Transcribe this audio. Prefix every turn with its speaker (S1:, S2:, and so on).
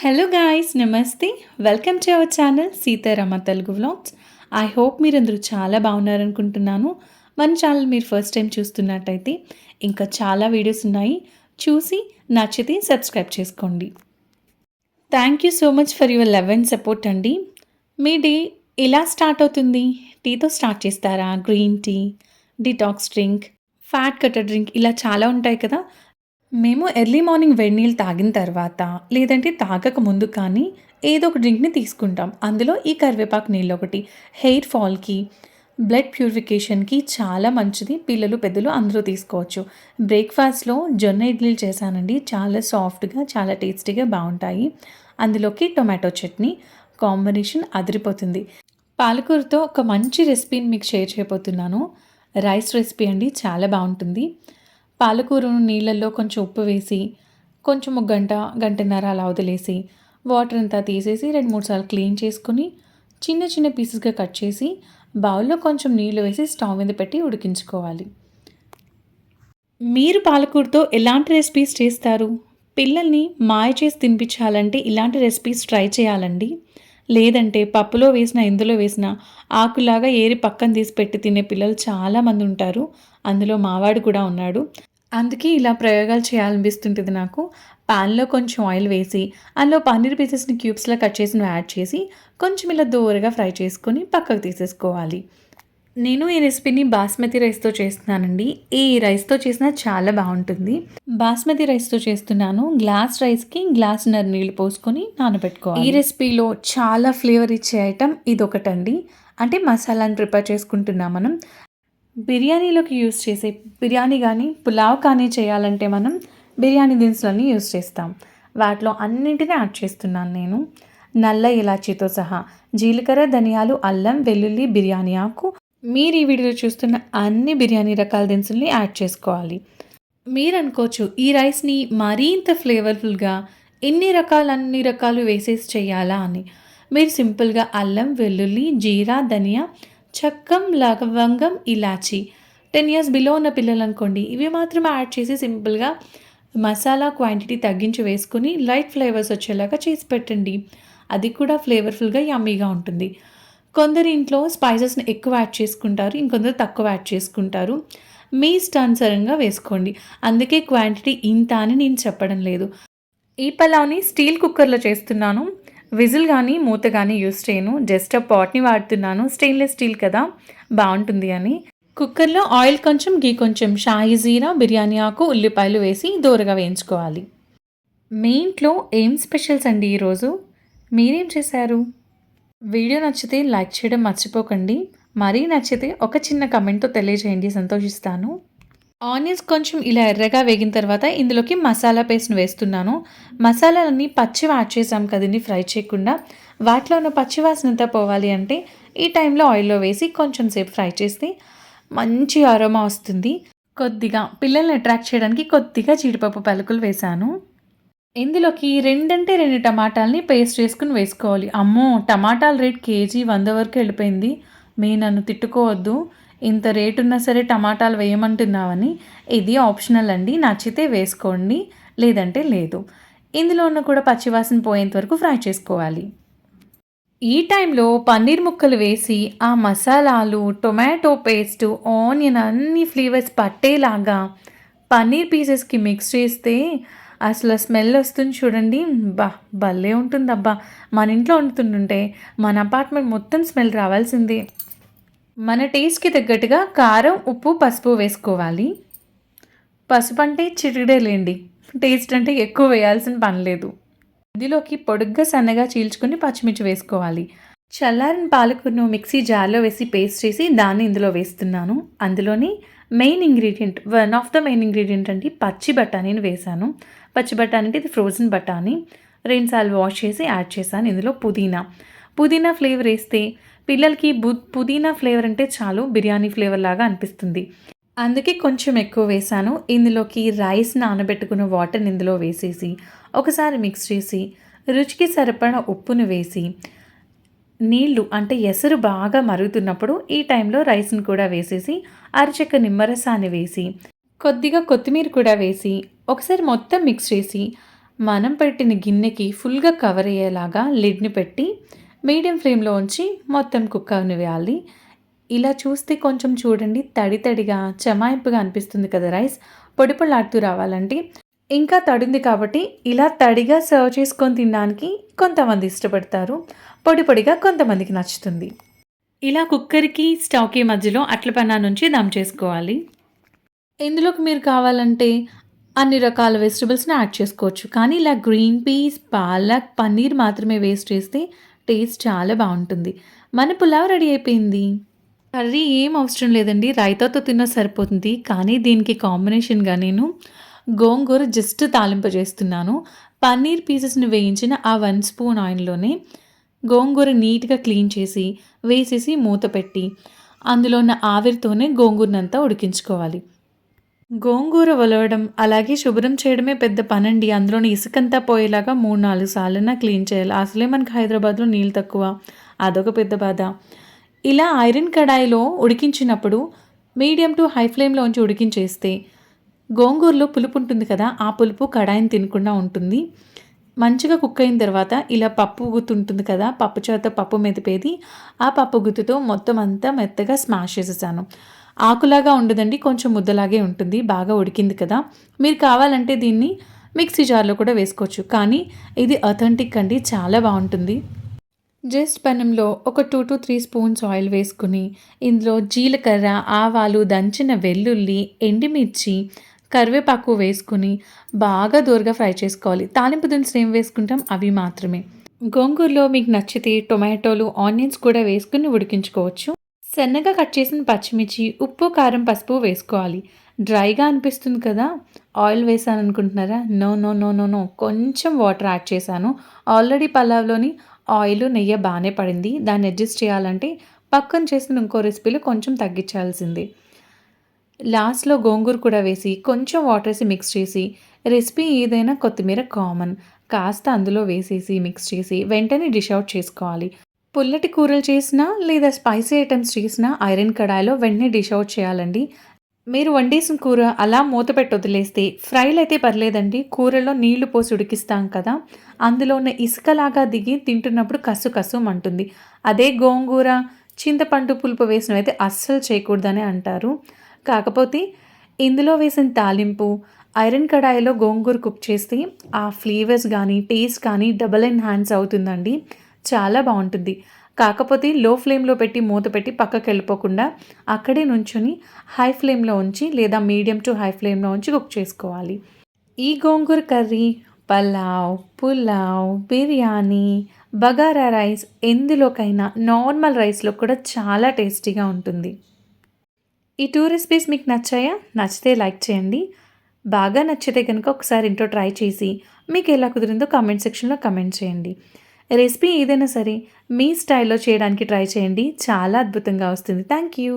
S1: Hello guys నమస్తే. Welcome to our channel Seetharama Telugu vlogs I hope మీరందరూ చాలా బాగున్నారనుకుంటున్నాను. మన ఛానల్ మీరు ఫస్ట్ టైం చూస్తున్నట్టయితే ఇంకా చాలా వీడియోస్ ఉన్నాయి. చూసి నచ్చితే సబ్స్క్రైబ్ చేసుకోండి. Thank you so much for your love and support అండి. మీ డే ఎలా స్టార్ట్ అవుతుంది? టీతో స్టార్ట్ చేస్తారా? Green tea detox drink fat cutter drink ఇలా చాలా ఉంటాయి కదా. మేము ఎర్లీ మార్నింగ్ వేడి నీళ్ళు తాగిన తర్వాత లేదంటే తాగక ముందు కానీ ఏదో ఒక డ్రింక్ని తీసుకుంటాం. అందులో ఈ కరివేపాకు నీళ్ళు ఒకటి హెయిర్ ఫాల్కి బ్లడ్ ప్యూరిఫికేషన్కి చాలా మంచిది. పిల్లలు పెద్దలు అందరూ తీసుకోవచ్చు. బ్రేక్ఫాస్ట్లో జొన్న ఇడ్లీలు చేశానండి. చాలా సాఫ్ట్గా చాలా టేస్టీగా బాగుంటాయి. అందులోకి టొమాటో చట్నీ కాంబినేషన్ అదిరిపోతుంది. పాలకూరతో ఒక మంచి రెసిపీని మీకు షేర్ చేయబోతున్నాను. రైస్ రెసిపీ అండి చాలా బాగుంటుంది. పాలకూరను నీళ్ళల్లో కొంచెం ఉప్పు వేసి కొంచెం ఒక గంట గంటన్నర అలా వదిలేసి వాటర్ అంతా తీసేసి రెండు మూడు సార్లు క్లీన్ చేసుకుని చిన్న చిన్న పీసెస్గా కట్ చేసి బౌల్లో కొంచెం నీళ్ళు వేసి స్టవ్ మీద పెట్టి ఉడికించుకోవాలి. మీరు పాలకూరతో ఎలాంటి రెసిపీస్ చేస్తారు? పిల్లల్ని మాయ చేసి తినిపించాలంటే ఇలాంటి రెసిపీస్ ట్రై చేయాలండి. లేదంటే పప్పులో వేసిన ఎందులో వేసిన ఆకులాగా ఏరి పక్కన తీసి పెట్టి తినే పిల్లలు చాలామంది ఉంటారు. అందులో మావాడు కూడా ఉన్నాడు. అందుకే ఇలా ప్రయోగాలు చేయాలనిపిస్తుంటుంది నాకు. పాన్లో కొంచెం ఆయిల్ వేసి అందులో పన్నీర్ పీసెస్ని క్యూబ్స్లో కట్ చేసి యాడ్ చేసి కొంచెం ఇలా దూరగా ఫ్రై చేసుకొని పక్కకు తీసేసుకోవాలి. నేను ఈ రెసిపీని బాస్మతి రైస్తో చేస్తున్నానండి. ఈ రైస్తో చేసినా చాలా బాగుంటుంది. బాస్మతి రైస్తో చేస్తున్నాను. గ్లాస్ రైస్కి గ్లాస్నర్ నీళ్ళు పోసుకొని నానబెట్టుకోవాలి. ఈ రెసిపీలో చాలా ఫ్లేవర్ ఇచ్చే ఐటమ్ ఇది ఒకటండి అంటే మసాలాని ప్రిపేర్ చేసుకుంటున్నాం మనం. బిర్యానీలోకి యూస్ చేసే బిర్యానీ కానీ పులావ్ కానీ చేయాలంటే మనం బిర్యానీ దినుసులన్నీ యూస్ చేస్తాం. వాటిలో అన్నింటినీ యాడ్ చేస్తున్నాను నేను. నల్ల ఇలాచీతో సహా జీలకర్ర ధనియాలు అల్లం వెల్లుల్లి బిర్యానీ ఆకు మీరు ఈ వీడియోలో చూస్తున్న అన్ని బిర్యానీ రకాల దినుసుల్ని యాడ్ చేసుకోవాలి. మీరు అనుకోవచ్చు ఈ రైస్ని మరింత ఫ్లేవర్ఫుల్గా ఎన్ని రకాలు అన్ని రకాలు వేసేసి చేయాలా అని. మీరు సింపుల్గా అల్లం వెల్లుల్లి జీరా ధనియా చక్కం లవంగం ఇలాచి టెన్ ఇయర్స్ బిలో ఉన్న పిల్లలు అనుకోండి ఇవి మాత్రమే యాడ్ చేసి సింపుల్గా మసాలా క్వాంటిటీ తగ్గించి వేసుకుని లైట్ ఫ్లేవర్స్ వచ్చేలాగా చేసి పెట్టండి. అది కూడా ఫ్లేవర్ఫుల్గా యమ్మీగా ఉంటుంది. కొందరి ఇంట్లో స్పైసెస్ని ఎక్కువ యాడ్ చేసుకుంటారు ఇంకొందరు తక్కువ యాడ్ చేసుకుంటారు. మీ ఇష్టానుసారంగా వేసుకోండి. అందుకే క్వాంటిటీ ఇంత అని నేను చెప్పడం లేదు. ఈ పలావ్ని స్టీల్ కుక్కర్లో చేస్తున్నాను. విజిల్ కానీ మూత కానీ యూస్ చేయను. జస్ట్ ఆ పాట్ని వాడుతున్నాను. స్టెయిన్లెస్ స్టీల్ కదా బాగుంటుంది అని. కుక్కర్లో ఆయిల్ కొంచెం గీ కొంచెం షాయి జీరా బిర్యానీ ఆకు ఉల్లిపాయలు వేసి దూరగా వేయించుకోవాలి. మీ ఇంట్లో ఏం స్పెషల్స్ అండి ఈరోజు? మీరేం చేశారు? వీడియో నచ్చితే లైక్ చేయడం మర్చిపోకండి. మరీ నచ్చితే ఒక చిన్న కమెంట్తో తెలియజేయండి. సంతోషిస్తాను. ఆనియన్స్ కొంచెం ఇలా ఎర్రగా వేగిన తర్వాత ఇందులోకి మసాలా పేస్ట్ని వేస్తున్నాను. మసాలాలన్నీ పచ్చి యాడ్ చేసాం కదండి ఫ్రై చేయకుండా. వాటిలో ఉన్న పచ్చివాసన అంతా పోవాలి అంటే ఈ టైంలో ఆయిల్లో వేసి కొంచెం సేపు ఫ్రై చేస్తే మంచి అరోమా వస్తుంది. కొద్దిగా పిల్లల్ని అట్రాక్ట్ చేయడానికి కొద్దిగా జీడిపప్పు పలుకులు వేశాను. ఇందులోకి రెండంటే రెండు టమాటాలని పేస్ట్ చేసుకుని వేసుకోవాలి. అమ్మో టమాటాల రేట్ కేజీ వంద వరకు వెళ్ళిపోయింది. మీ నన్ను తిట్టుకోవద్దు. ఇంత రేటు ఉన్నా సరే టమాటాలు వేయమంటున్నావని. ఇది ఆప్షనల్ అండి. నచ్చితే వేసుకోండి. లేదంటే లేదు. ఇందులో ఉన్న కూడా పచ్చివాసన పోయేంత వరకు ఫ్రై చేసుకోవాలి. ఈ టైంలో పన్నీర్ ముక్కలు వేసి ఆ మసాలాలు టొమాటో పేస్ట్ ఆనియన్ అన్ని ఫ్లేవర్స్ పట్టేలాగా పన్నీర్ పీసెస్కి మిక్స్ చేస్తే అసలు స్మెల్ వస్తుంది చూడండి. బా భలే ఉంటుంది అబ్బా మన ఇంట్లో వండుతుంటుంటే మన అపార్ట్మెంట్ మొత్తం స్మెల్ రావాల్సిందే. మన టేస్ట్కి తగ్గట్టుగా కారం ఉప్పు పసుపు వేసుకోవాలి. పసుపు అంటే చిటికడేలేండి టేస్ట్ అంటే ఎక్కువ వేయాల్సిన పని లేదు. ఇందులోకి పొడుగ్గా సన్నగా చీల్చుకుని పచ్చిమిర్చి వేసుకోవాలి. చల్లారిన పాలకూరను మిక్సీ జార్లో వేసి పేస్ట్ చేసి దాన్ని ఇందులో వేస్తున్నాను. అందులోని main ingredient one of the main ingredient అంటే పచ్చి బఠానీని వేశాను పచ్చి బఠానీ అంటే ఇది ఫ్రోజన్ బఠానీ. రెండుసార్లు వాష్ చేసి యాడ్ చేశాను ఇందులో పుదీనా. పుదీనా ఫ్లేవర్ వేస్తే పిల్లలకి బు పుదీనా ఫ్లేవర్ అంటే చాలు బిర్యానీ ఫ్లేవర్ లాగా అనిపిస్తుంది. అందుకే కొంచెం ఎక్కువ వేసాను. ఇందులోకి రైస్ నానబెట్టుకున్న వాటర్ని ఇందులో వేసేసి ఒకసారి మిక్స్ చేసి రుచికి సరిపడా ఉప్పును వేసి నీళ్ళు అంటే ఎసరు బాగా మరుగుతున్నప్పుడు ఈ టైంలో రైస్ని కూడా వేసేసి అరచెక్క నిమ్మరసాన్ని వేసి కొద్దిగా కొత్తిమీర కూడా వేసి ఒకసారి మొత్తం మిక్స్ చేసి మనం పెట్టిన గిన్నెకి ఫుల్గా కవర్ అయ్యేలాగా లిడ్ని పెట్టి మీడియం ఫ్లేమ్లో ఉంచి మొత్తం కుక్ అనివేయాలి ఇలా చూస్తే కొంచెం చూడండి తడి తడిగా చమాయింపుగా అనిపిస్తుంది కదా రైస్. పొడి రావాలంటే ఇంకా తడింది కాబట్టి ఇలా తడిగా సర్వ్ చేసుకొని తినడానికి కొంతమంది ఇష్టపడతారు. పొడి పొడిగా కొంతమందికి నచ్చుతుంది. ఇలా కుక్కర్కి స్టవ్కి మధ్యలో అట్ల పన్నా నుంచి దమ్ చేసుకోవాలి. ఇందులోకి మీరు కావాలంటే అన్ని రకాల వెజిటబుల్స్ని యాడ్ చేసుకోవచ్చు. కానీ ఇలా గ్రీన్ పీస్ పాలక్ పన్నీర్ మాత్రమే వేస్ట్ చేస్తే టేస్ట్ చాలా బాగుంటుంది. మన పులావ్ రెడీ అయిపోయింది. కర్రీ ఏం అవసరం లేదండి. రైతాతో తిన్న సరిపోతుంది. కానీ దీనికి కాంబినేషన్గా నేను గోంగూర జస్ట్ తాలింపు చేస్తున్నాను పన్నీర్ పీసెస్ని వేయించిన ఆ వన్ స్పూన్ ఆయిల్లోనే గోంగూర నీట్గా క్లీన్ చేసి వేసేసి మూత పెట్టి అందులో ఉన్న ఆవిరితోనే గోంగూరనంతా ఉడికించుకోవాలి. గోంగూర ఒలవడం అలాగే శుభ్రం చేయడమే పెద్ద పనండి. అందులోని ఇసుకంతా పోయేలాగా మూడు నాలుగు సార్లైనా క్లీన్ చేయాలి. అసలే మనకి హైదరాబాద్లో నీళ్ళు తక్కువ. అదొక పెద్ద బాధ. ఇలా ఐరన్ కడాయిలో ఉడికించినప్పుడు మీడియం టు హై ఫ్లేమ్లో ఉంచి ఉడికించేస్తే గోంగూరలో పులుపు ఉంటుంది కదా ఆ పులుపు కడాయిని తినకుండా ఉంటుంది. మంచిగా కుక్ అయిన తర్వాత ఇలా పప్పు గుత్తు ఉంటుంది కదా పప్పు చేత పప్పు మెదిపేది ఆ పప్పు గుత్తుతో మొత్తం అంతా మెత్తగా స్మాష్ చేసేసాను. ఆకులాగా ఉండదండి కొంచెం ముద్దలాగే ఉంటుంది బాగా ఉడికింది కదా. మీరు కావాలంటే దీన్ని మిక్సీ జార్లో కూడా వేసుకోవచ్చు కానీ ఇది అథెంటిక్ అండి చాలా బాగుంటుంది. జస్ట్ పెనంలో ఒక two to three spoons oil వేసుకుని ఇందులో జీలకర్ర ఆవాలు దంచిన వెల్లుల్లి ఎండిమిర్చి కరివేపాకు వేసుకుని బాగా దూరగా ఫ్రై చేసుకోవాలి. తాలింపు దినుసులు ఏం వేసుకుంటాం? అవి మాత్రమే. గోంగూరలో మీకు నచ్చితే టొమాటోలు ఆనియన్స్ కూడా వేసుకుని ఉడికించుకోవచ్చు. సన్నగా కట్ చేసిన పచ్చిమిర్చి ఉప్పు కారం పసుపు వేసుకోవాలి. డ్రైగా అనిపిస్తుంది కదా? ఆయిల్ వేసాను అనుకుంటున్నారా no no no no no. కొంచెం వాటర్ యాడ్ చేశాను. ఆల్రెడీ పలావ్లోని ఆయిల్ నెయ్యి బాగానే పడింది. దాన్ని అడ్జస్ట్ చేయాలంటే పక్కన చేసిన ఇంకో రెసిపీలో కొంచెం తగ్గించాల్సిందే. లాస్ట్లో గోంగూర కూడా వేసి కొంచెం వాటర్ వేసి మిక్స్ చేసి రెసిపీ ఏదైనా కొత్తిమీర కామన్ కాస్త అందులో వేసేసి మిక్స్ చేసి వెంటనే డిష్ అవుట్ చేసుకోవాలి. పుల్లటి కూరలు చేసినా లేదా స్పైసీ ఐటమ్స్ చేసినా ఐరన్ కడాయిలో వెంటనే డిష్ అవుట్ చేయాలండి. మీరు వండేసిన కూర అలా మూత పెట్టి వదిలేస్తే ఫ్రైలు అయితే పర్లేదండి. కూరలో నీళ్ళు పోసి ఉడికిస్తాం కదా. అందులో ఉన్న ఇసుకలాగా దిగి తింటున్నప్పుడు కసు కసు అంటుంది అదే గోంగూర చింతపండు పులుపు వేసినవైతే అస్సలు చేయకూడదని అంటారు. కాకపోతే ఇందులో వేసిన తాలింపు ఐరన్ కడాయిలో గోంగూర కుక్ చేస్తే ఆ ఫ్లేవర్స్ కానీ టేస్ట్ కానీ డబల్ ఎన్హాన్స్ అవుతుందండి. చాలా బాగుంటుంది. కాకపోతే లో ఫ్లేమ్లో పెట్టి మూత పెట్టి పక్కకి వెళ్ళిపోకుండా అక్కడే నుంచుని హై ఫ్లేమ్లో ఉంచి లేదా మీడియం టు హై ఫ్లేమ్లో ఉంచి కుక్ చేసుకోవాలి. ఈ గోంగూర కర్రీ పలావ్ పులావ్ బిర్యానీ బగారా రైస్ ఎందులోకైనా నార్మల్ రైస్లో కూడా చాలా టేస్టీగా ఉంటుంది. ఈ టూ రెసిపీస్ మీకు నచ్చాయా? నచ్చితే లైక్ చేయండి. బాగా నచ్చితే కనుక ఒకసారి ఇంట్లో ట్రై చేసి మీకు ఎలా కుదిరిందో కామెంట్ సెక్షన్లో కమెంట్ చేయండి. రెసిపీ ఏదైనా సరే మీ స్టైల్లో చేయడానికి ట్రై చేయండి. చాలా అద్భుతంగా వస్తుంది. Thank you.